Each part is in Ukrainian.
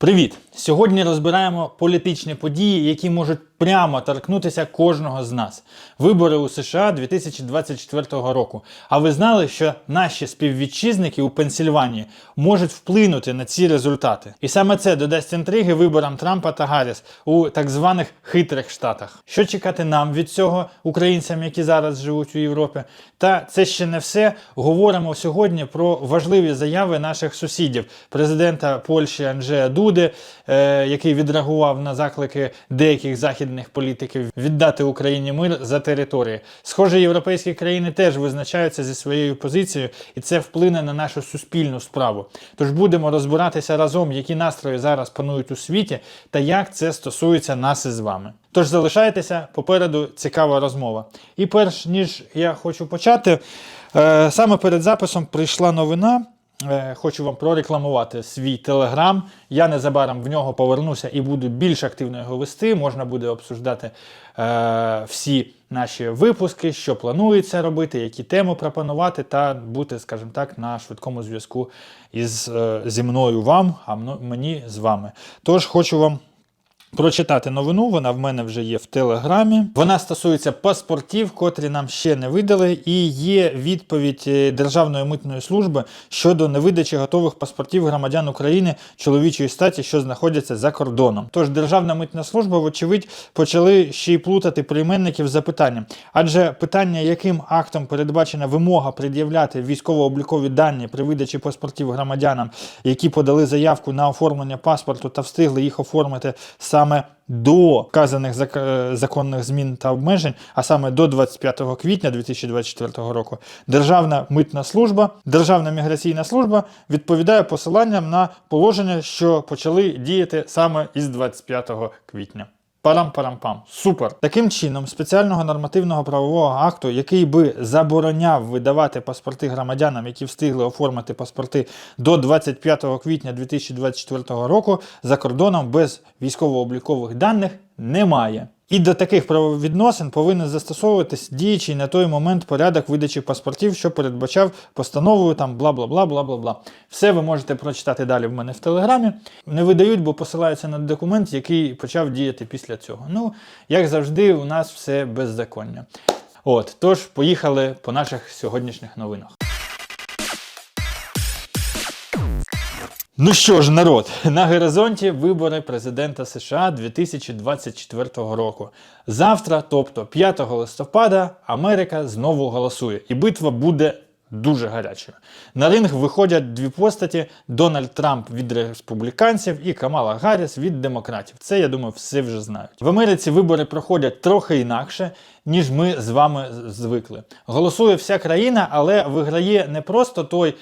Привіт! Сьогодні розбираємо політичні події, які можуть прямо торкнутися кожного з нас. Вибори у США 2024 року. А ви знали, що наші співвітчизники у Пенсільванії можуть вплинути на ці результати? І саме це додасть інтриги виборам Трампа та Гарріс у так званих хитрих штатах. Що чекати нам від цього українцям, які зараз живуть у Європі? Та це ще не все. Говоримо сьогодні про важливі заяви наших сусідів, президента Польщі Анджея Дуди, який відреагував на заклики деяких західних політиків віддати Україні мир за території. Схоже, європейські країни теж визначаються зі своєю позицією, і це вплине на нашу суспільну справу. Тож будемо розбиратися разом, які настрої зараз панують у світі, та як це стосується нас із вами. Тож залишайтеся попереду цікава розмова. І перш ніж я хочу почати, е, саме перед записом прийшла новина. Е, Хочу вам прорекламувати свій телеграм. Я незабаром в нього повернуся і буду більш активно його вести. Можна буде обсуждати е, всі наші випуски, що планується робити, які теми пропонувати, та бути, скажімо так, на швидкому зв'язку із е, зі мною вам, а мені з вами. Тож хочу вам прочитати новину. Вона в мене вже є в телеграмі. Вона стосується паспортів, котрі нам ще не видали, і є відповідь е, Державної митної служби щодо невидачі готових паспортів громадян України чоловічої статі, що знаходяться за кордоном. Тож Державна митна служба, вочевидь, почали ще й плутати прийменників з запитанням. Адже питання, яким актом передбачена вимога пред'являти військово-облікові дані при видачі паспортів громадянам, які подали заявку на оформлення паспорту та встигли їх оформити саме до вказаних е, законних змін та обмежень, а саме до 25 квітня 2024 року, Державна митна служба, Державна міграційна служба відповідає посиланням на положення, що почали діяти саме із 25 квітня. Парам-парам-пам. Супер. Таким чином, спеціального нормативного правового акту, який би забороняв видавати паспорти громадянам, які встигли оформити паспорти до 25 квітня 2024 року, за кордоном без військово-облікових даних немає. І до таких правовідносин повинен застосовуватись діючий на той момент порядок видачі паспортів, що передбачав постановою там бла бла бла бла бла бла. Все ви можете прочитати далі в мене в телеграмі. Не видають, бо посилаються на документ, який почав діяти після цього. Ну, як завжди, у нас все беззаконня. От, тож поїхали по наших сьогоднішніх новинах. Ну що ж, народ, на горизонті вибори президента США 2024 року. Завтра, тобто 5 листопада, Америка знову голосує, і битва буде дуже гарячою. На ринг виходять дві постаті: Дональд Трамп від республіканців і Камала Гарріс від демократів. Це я думаю, всі вже знають. В Америці вибори проходять трохи інакше. Ніж ми з вами звикли. Голосує вся країна, але виграє не просто той,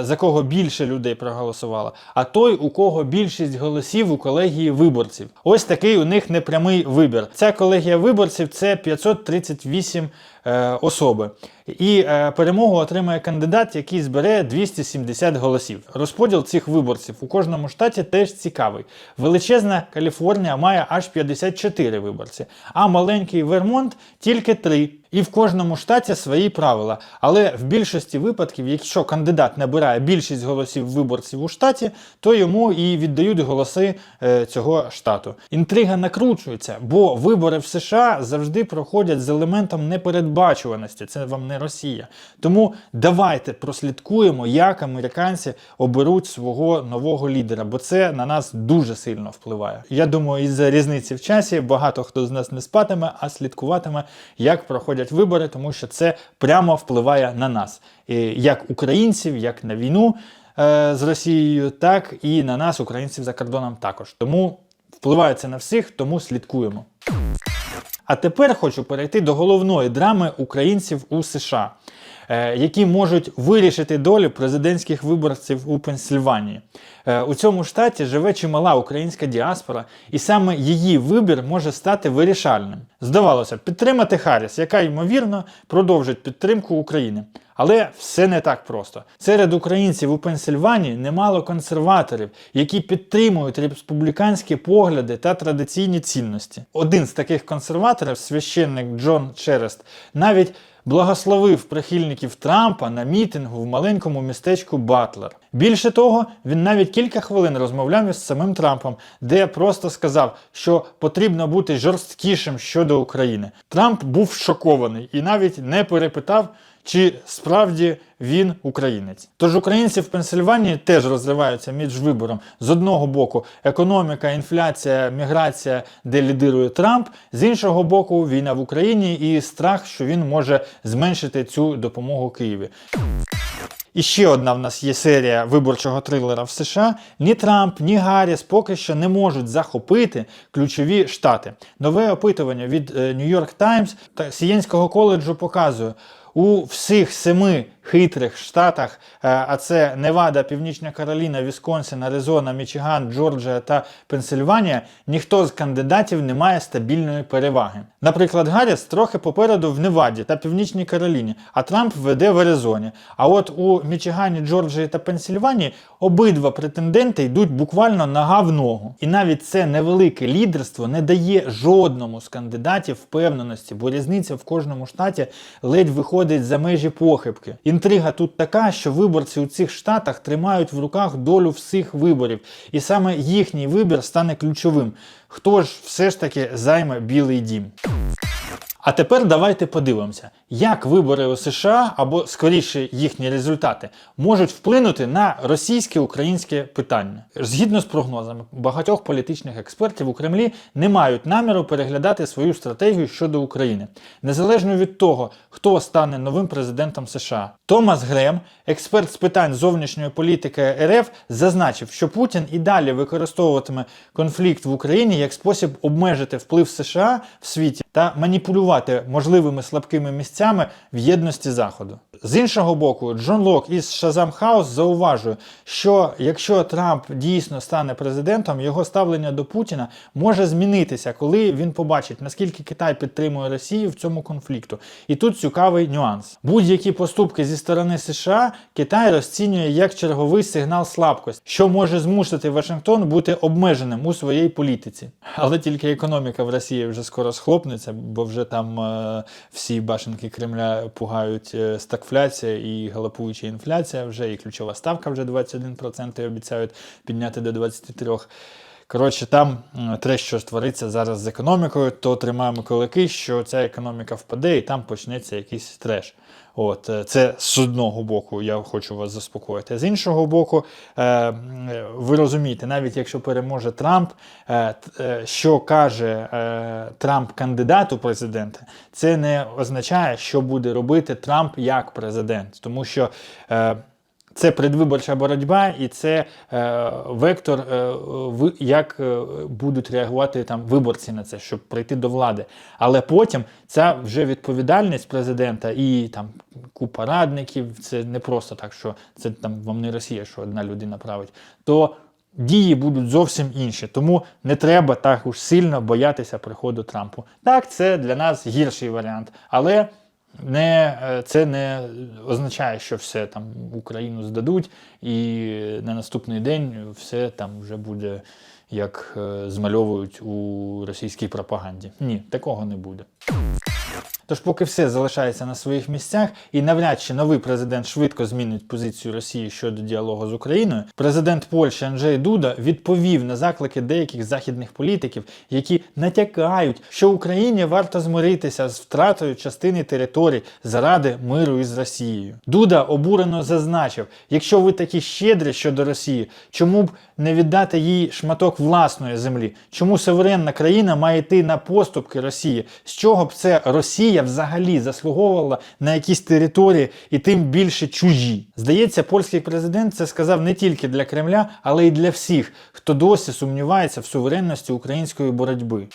за кого більше людей проголосувало, а той, у кого більшість голосів у колегії виборців. Ось такий у них непрямий вибір. Ця колегія виборців це 538 е, особи. І е, перемогу отримає кандидат, який збере 270 голосів. Розподіл цих виборців у кожному штаті теж цікавий. Величезна Каліфорнія має аж 54 виборці, а маленький Вермонт тільки 3. І в кожному штаті свої правила. Але в більшості випадків, якщо кандидат набирає більшість голосів виборців у штаті, то йому і віддають голоси е, цього штату. Інтрига накручується, бо вибори в США завжди проходять з елементом непередбачуваності. Це вам не Росія. Тому давайте прослідкуємо, як американці оберуть свого нового лідера, бо це на нас дуже сильно впливає. Я думаю, із-за різниці в часі багато хто з нас не спатиме, а слідкуватиме, як проходять вибори, тому що це прямо впливає на нас, як українців, як на війну е, з Росією, так і на нас, українців за кордоном, також. Тому впливає на всіх, тому слідкуємо. А тепер хочу перейти до головної драми українців у США, які можуть вирішити долю президентських виборців у Пенсильванії. Е, У цьому штаті живе чимала українська діаспора, і саме її вибір може стати вирішальним. Здавалося, підтримати Харріс, яка ймовірно продовжить підтримку України. Але все не так просто. Серед українців у Пенсильванії немало консерваторів, які підтримують республіканські погляди та традиційні цінності. Один з таких консерваторів, священник Джон Черест, навіть благословив прихильників Трампа на мітингу в маленькому містечку Батлер. Більше того, він навіть кілька хвилин розмовляв із самим Трампом, де просто сказав, що потрібно бути жорсткішим щодо України. Трамп був шокований і навіть не перепитав, чи справді він українець. Тож українці в Пенсильванії теж розриваються між вибором з одного боку економіка, інфляція, міграція, де лідирує Трамп, з іншого боку, війна в Україні і страх, що він може зменшити цю допомогу Києві. І ще одна в нас є серія виборчого трилера в США. Ні Трамп, ні Гарріс поки що не можуть захопити ключові штати. Нове опитування від е, New York Times та Сієнського коледжу показує. У всіх семи хитрих штатах, е, а це Невада, Північна Кароліна, Вісконсин, Аризона, Мічиган, Джорджія та Пенсильванія, ніхто з кандидатів не має стабільної переваги. Наприклад, Гарріс трохи попереду в Неваді та Північній Кароліні, а Трамп веде в Аризоні. А от у Мічигані, Джорджії та Пенсильванії обидва претенденти йдуть буквально нога в ногу. І навіть це невелике лідерство не дає жодному з кандидатів впевненості, бо різниця в кожному штаті ледь виходить за межі похибки. Інтрига тут така, що виборці у цих штатах тримають в руках долю всіх виборів, і саме їхній вибір стане ключовим. Хто ж все ж таки займе Білий дім? А тепер давайте подивимося, як вибори у США або скоріше їхні результати можуть вплинути на російське-українське питання. Згідно з прогнозами багатьох політичних експертів у Кремлі не мають наміру переглядати свою стратегію щодо України, незалежно від того, хто стане новим президентом США. Томас Грем, експерт з питань зовнішньої політики РФ, зазначив, що Путін і далі використовуватиме конфлікт в Україні як спосіб обмежити вплив США в світі та маніпулювати можливими слабкими місцями в єдності Заходу. З іншого боку, Джон Лок із Шазам Хаус зауважує, що якщо Трамп дійсно стане президентом, його ставлення до Путіна може змінитися, коли він побачить, наскільки Китай підтримує Росію в цьому конфлікту. І тут цікавий нюанс: будь-які поступки зі сторони США Китай розцінює як черговий сигнал слабкості, що може змусити Вашингтон бути обмеженим у своїй політиці. Але тільки економіка в Росії вже скоро схлопнеться, бо вже там е, всі башенки Кремля пугають стакфляція стагфляція і галопуюча інфляція вже, і ключова ставка вже 21% і обіцяють підняти до 23%. Коротше, там м, те, що твориться зараз з економікою, то тримаємо кулаки, що ця економіка впаде і там почнеться якийсь треш. От, е, це з одного боку, я хочу вас заспокоїти. З іншого боку, е, ви розумієте, навіть якщо переможе Трамп, е, що каже Трамп кандидат у президенти, це не означає, що буде робити Трамп як президент, тому що. Це предвиборча боротьба, і це е, вектор, е, ви- як е, будуть реагувати там виборці на це, щоб прийти до влади. Але потім ця вже відповідальність президента і там купа радників. Це не просто так, що це там вам не Росія, що одна людина править. То дії будуть зовсім інші. Тому не треба так уж сильно боятися приходу Трампу. Так, це для нас гірший варіант, але не, е, це не означає, що все там Україну здадуть, і на наступний день все там вже буде як е, змальовують у російській пропаганді. Ні, такого не буде. Тож, поки все залишається на своїх місцях, і навряд чи новий президент швидко змінить позицію Росії щодо діалогу з Україною, президент Польщі Анджей Дуда відповів на заклики деяких західних політиків, які натякають, що Україні варто змиритися з втратою частини територій заради миру із Росією. Дуда обурено зазначив: якщо ви такі щедрі щодо Росії, чому б не віддати їй шматок власної землі? Чому суверенна країна має йти на поступки Росії? З чого б це Росія взагалі заслуговувала на якісь території і тим більше чужі? Здається, польський президент це сказав не тільки для Кремля, але й для всіх, хто досі сумнівається в суверенності української боротьби.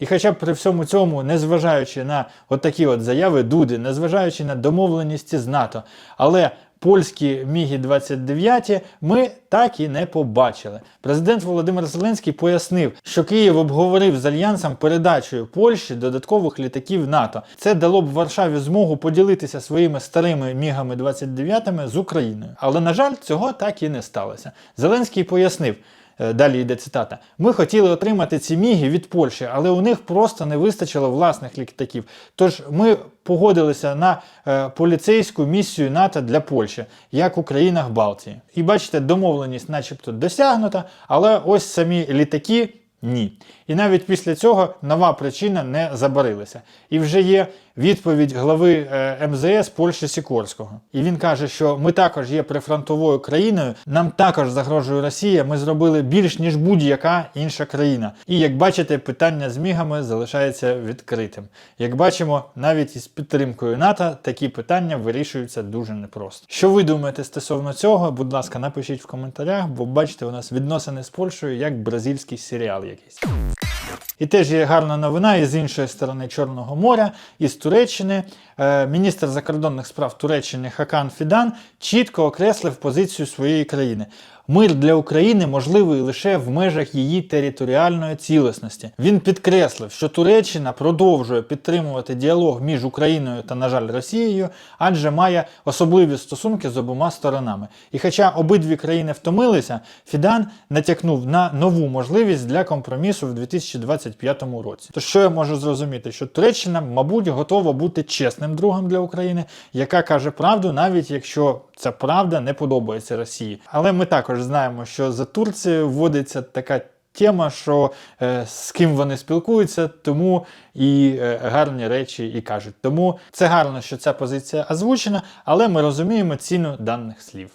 І хоча б при всьому цьому, незважаючи на отакі от заяви Дуди, незважаючи на домовленості з НАТО, але польські Мігі 29 ми так і не побачили. Президент Володимир Зеленський пояснив, що Київ обговорив з альянсом передачею Польщі додаткових літаків НАТО. Це дало б Варшаві змогу поділитися своїми старими мігами 29 з Україною. Але на жаль, цього так і не сталося. Зеленський пояснив. Е, Далі йде цитата. Ми хотіли отримати ці міги від Польщі, але у них просто не вистачило власних літаків. Тож ми погодилися на е, поліцейську місію НАТО для Польщі, як у країнах Балтії. І бачите, домовленість, начебто, досягнута, але ось самі літаки. Ні. І навіть після цього нова причина не забарилася. І вже є відповідь глави е, МЗС Польщі Сікорського. І він каже, що ми також є прифронтовою країною, нам також загрожує Росія. Ми зробили більш ніж будь-яка інша країна. І як бачите, питання з мігами залишається відкритим. Як бачимо, навіть із підтримкою НАТО такі питання вирішуються дуже непросто. Що ви думаєте стосовно цього? Будь ласка, напишіть в коментарях, бо бачите, у нас відносини з Польщею як бразильський серіал якийсь. І теж є гарна новина із іншої сторони Чорного моря, із Туреччини. Е, Міністр закордонних справ Туреччини Хакан Фідан чітко окреслив позицію своєї країни. Мир для України можливий лише в межах її територіальної цілісності. Він підкреслив, що Туреччина продовжує підтримувати діалог між Україною та, на жаль, Росією, адже має особливі стосунки з обома сторонами. І хоча обидві країни втомилися, Фідан натякнув на нову можливість для компромісу в 2025 році. То що я можу зрозуміти? Що Туреччина, мабуть, готова бути чесним другом для України, яка каже правду, навіть якщо ця правда не подобається Росії. Але ми також знаємо, що за Турцією вводиться така. Тема, що е, з ким вони спілкуються, тому і е, гарні речі і кажуть. Тому це гарно, що ця позиція озвучена, але ми розуміємо ціну даних слів.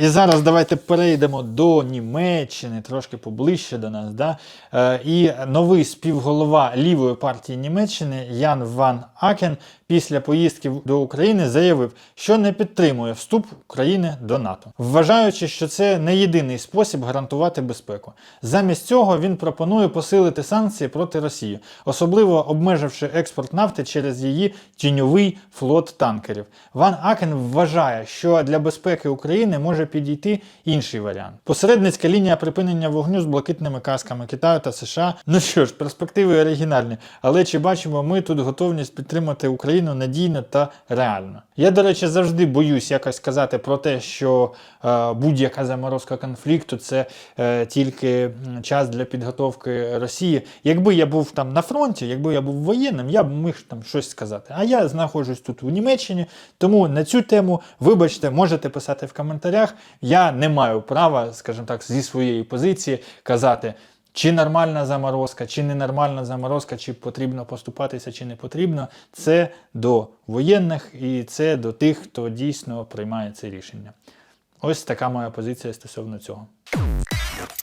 І зараз давайте перейдемо до Німеччини, трошки поближче до нас. Да? Е, і новий співголова лівої партії Німеччини Ян Ван Акен після поїздки до України заявив, що не підтримує вступ України до НАТО, вважаючи, що це не єдиний спосіб гарантувати безпеку. Замість цього він пропонує посилити санкції проти Росії, особливо обмеживши експорт нафти через її тіньовий флот танкерів. Ван Акен вважає, що для безпеки України може підійти інший варіант. Посередницька лінія припинення вогню з блакитними касками Китаю та США. Ну що ж, перспективи оригінальні, але чи бачимо ми тут готовність підтримати Україну надійно та реально? Я, до речі, завжди боюсь якось сказати про те, що е, будь-яка заморозка конфлікту це е, тільки час для підготовки Росії. Якби я був там на фронті, якби я був воєнним, я б міг там щось сказати. А я знаходжусь тут у Німеччині, тому на цю тему, вибачте, можете писати в коментарях. Я не маю права, скажімо так, зі своєї позиції казати. Чи нормальна заморозка, чи ненормальна заморозка, чи потрібно поступатися, чи не потрібно, це до воєнних і це до тих, хто дійсно приймає це рішення. Ось така моя позиція стосовно цього.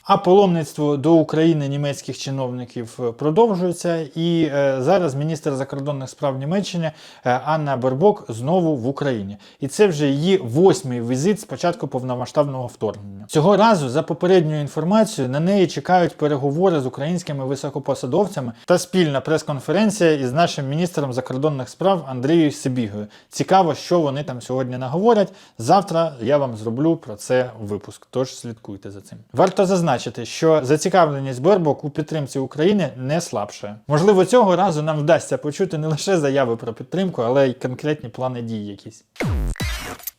А паломництво до України німецьких чиновників е, продовжується, і е, зараз міністр закордонних справ Німеччини е, Анна Бербок знову в Україні. І це вже її восьмий візит з початку повномасштабного вторгнення. Цього разу, за попередньою інформацією, на неї чекають переговори з українськими високопосадовцями та спільна прес-конференція із нашим міністром закордонних справ Андрією Сибігою. Цікаво, що вони там сьогодні наговорять. Завтра я вам зроблю про це випуск. Тож слідкуйте за цим. Варто зазначити, що зацікавленість Бербок у підтримці України не слабше. Можливо, цього разу нам вдасться почути не лише заяви про підтримку, але й конкретні плани дій якісь.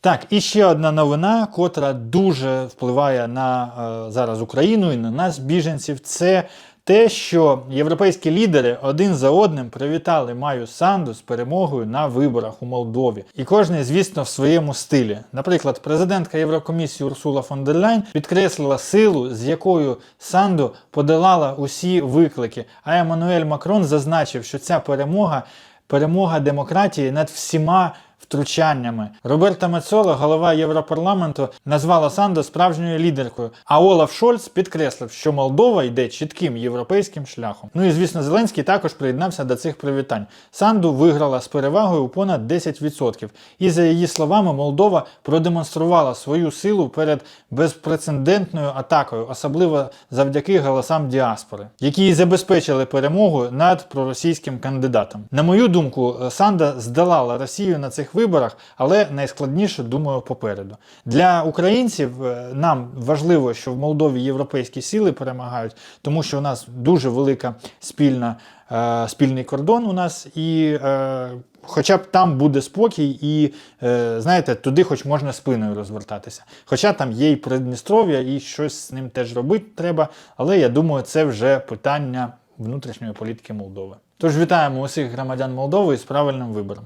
Так, і ще одна новина, котра дуже впливає на е, зараз Україну і на нас, біженців. Це те, що європейські лідери один за одним привітали Маю Санду з перемогою на виборах у Молдові. І кожен, звісно, в своєму стилі. Наприклад, президентка Єврокомісії Урсула фон дер Ляйн підкреслила силу, з якою Санду подолала усі виклики. А Еммануель Макрон зазначив, що ця перемога перемога демократії над всіма втручаннями. Роберта Мецола, голова Європарламенту, назвала Санду справжньою лідеркою. А Олаф Шольц підкреслив, що Молдова йде чітким європейським шляхом. Ну і звісно, Зеленський також приєднався до цих привітань. Санду виграла з перевагою понад 10%. І за її словами, Молдова продемонструвала свою силу перед безпрецедентною атакою, особливо завдяки голосам діаспори, які забезпечили перемогу над проросійським кандидатом. На мою думку, Санда здолала Росію на цих виборах, але найскладніше, думаю, попереду. Для українців е, нам важливо, що в Молдові європейські сили перемагають, тому що у нас дуже велика спільна. е, Спільний кордон у нас і е, хоча б там буде спокій, і е, знаєте, туди хоч можна спиною розвертатися. Хоча там є і Придністров'я, і щось з ним теж робити треба. Але я думаю, це вже питання внутрішньої політики Молдови. Тож вітаємо усіх громадян Молдови з правильним вибором.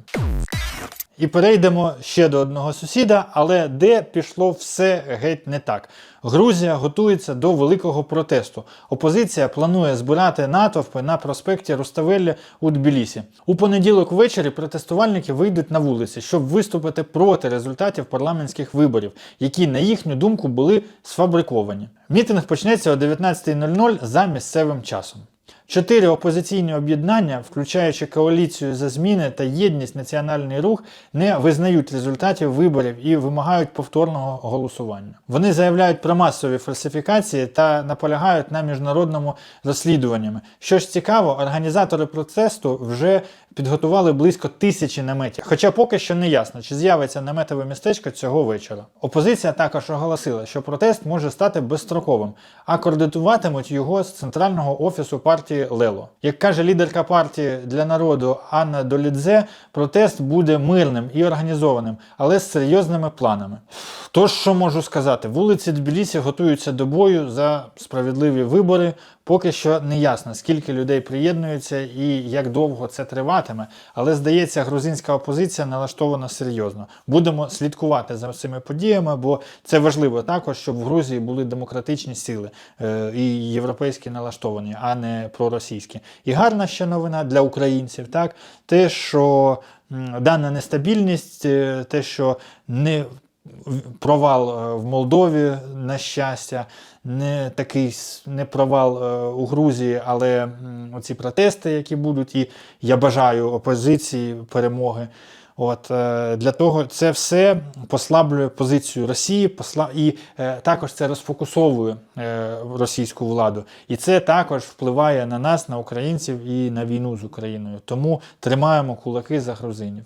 І перейдемо ще до одного сусіда, але де пішло все геть не так. Грузія готується до великого протесту. Опозиція планує збирати натовпи на проспекті Руставелі у Тбілісі. У понеділок ввечері протестувальники вийдуть на вулиці, щоб виступити проти результатів парламентських виборів, які, на їхню думку, були сфабриковані. Мітинг почнеться о 19.00 за місцевим часом. Чотири опозиційні об'єднання, включаючи коаліцію за зміни та єдність національний рух, не визнають результатів виборів і вимагають повторного голосування. Вони заявляють про масові фальсифікації та наполягають на міжнародному розслідуванні. Що ж цікаво, організатори протесту вже підготували близько тисячі наметів. Хоча поки що не ясно, чи з'явиться наметове містечко цього вечора. Опозиція також оголосила, що протест може стати безстроковим, а координуватимуть його з центрального офісу партії Лело. Як каже лідерка партії для народу Анна Долідзе, протест буде мирним і організованим, але з серйозними планами. Тож, що можу сказати, вулиці Тбілісі готуються до бою за справедливі вибори. Поки що не ясно, скільки людей приєднуються і як довго це триватиме. Але здається, грузинська опозиція налаштована серйозно. Будемо слідкувати за цими подіями, бо це важливо також, щоб в Грузії були демократичні сили е, і європейські налаштовані, а не проросійські. І гарна ще новина для українців, так те, що дана нестабільність, е, те, що не провал е, в Молдові, на щастя, не такий не провал е, у Грузії, але оці протести, які будуть, і я бажаю опозиції перемоги. От е, для того це все послаблює позицію Росії, і е, також це розфокусовує е, російську владу. І це також впливає на нас, на українців і на війну з Україною. Тому тримаємо кулаки за грузинів.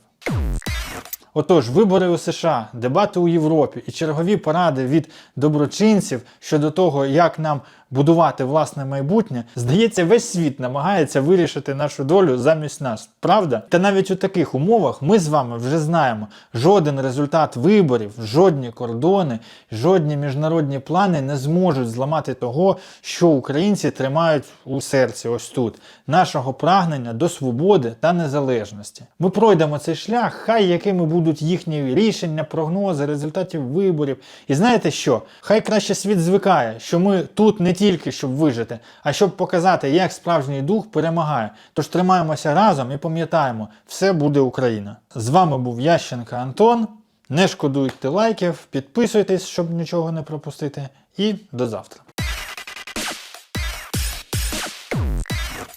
Отож, вибори у США, дебати у Європі і чергові поради від доброчинців щодо того, як нам будувати власне майбутнє, здається, весь світ намагається вирішити нашу долю замість нас. Правда? Та навіть у таких умовах ми з вами вже знаємо, жоден результат виборів, жодні кордони, жодні міжнародні плани не зможуть зламати того, що українці тримають у серці, ось тут, нашого прагнення до свободи та незалежності. Ми пройдемо цей шлях, хай якими будуть їхні рішення, прогнози, результатів виборів. І знаєте що? Хай краще світ звикає, що ми тут не тільки щоб вижити, а щоб показати, як справжній дух перемагає. Тож тримаємося разом і пам'ятаємо, все буде Україна. З вами був Ященка Антон. Не шкодуйте лайків, підписуйтесь, щоб нічого не пропустити. І до завтра.